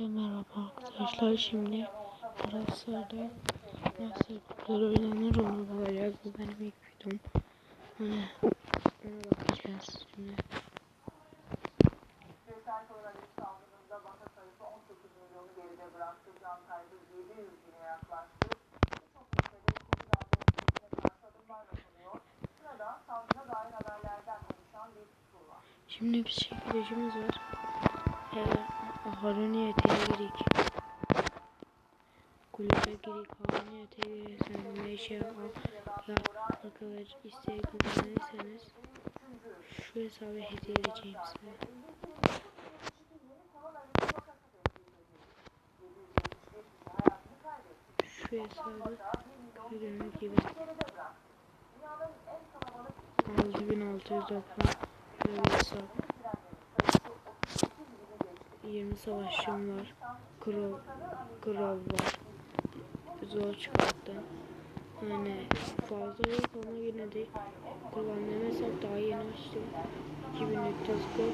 Merhaba arkadaşlar şimdi Galatasaray'da nasıl kuplar oynanır onu bulacağız. Bu benim ilk videom. Hani ona bakacağız şimdi. Küresel koronavirüs salgınında vaka sayısı 18 milyonu geride bıraktı. Can kaybı 700 bine yaklaştı. Birçok ülkede COVID-19'e karşı adımlar atılıyor. Sırada salgına dair haberlerden oluşan bir tur var. Şimdi bir çekilişimiz var. Ee, Haruni Ete'ye girik. Kulübe girik. Haruni Ete'ye girirsen Meşe al. Arkadaş isteği kullanırsanız şu hesabı hediye edeceğim size. Şu hesabı gördüğünüz gibi 6690 böyle bir hesap. 20 savaşçım var. Krov, Krov var. Zor çıkarttım. Yani fazla yok ama yine de kullandığım hesap daha yeni açtım. 2300 gold.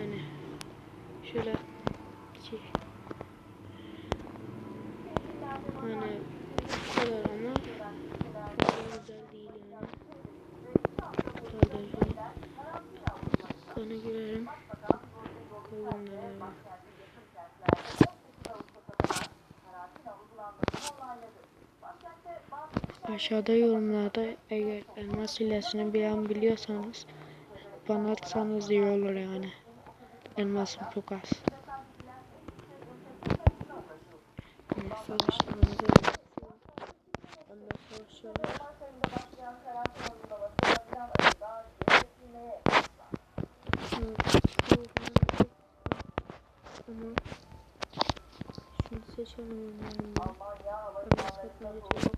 Yani şöyle şey. Hani bu kadar ama çok güzel değil yani. Kardeşim. Kana girelim. Kolonlara. Aşağıda yorumlarda eğer elmas hilesini bilen biliyorsanız bana atsanız iyi olur yani. Elmasım çok az. Savaşlarımızı Ondan savaşıyorlar. Ama şunu seçelim yani. Ama seçmedi çocuk.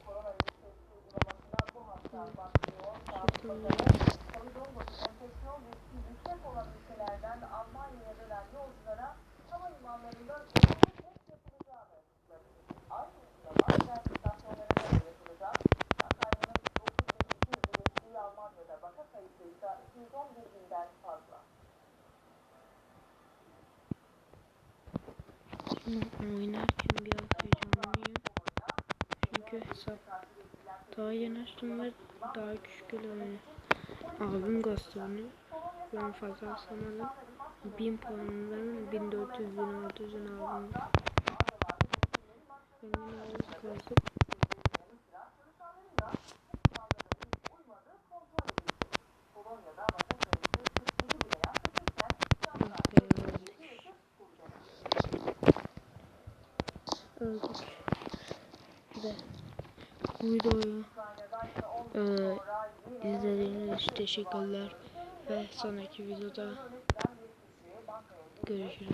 Oynarken biraz heyecanlıyım. Çünkü hesap daha yeni açtım ve daha küçük oynuyor. Abim kastı onu. Ben fazla asamadım. 1000 puanından 1400 1600'ün aldım. Ben yine 47 bine yaklaşırken öldük. Ve bu videoyu eee izlediğiniz için teşekkürler ve sonraki videoda görüşürüz.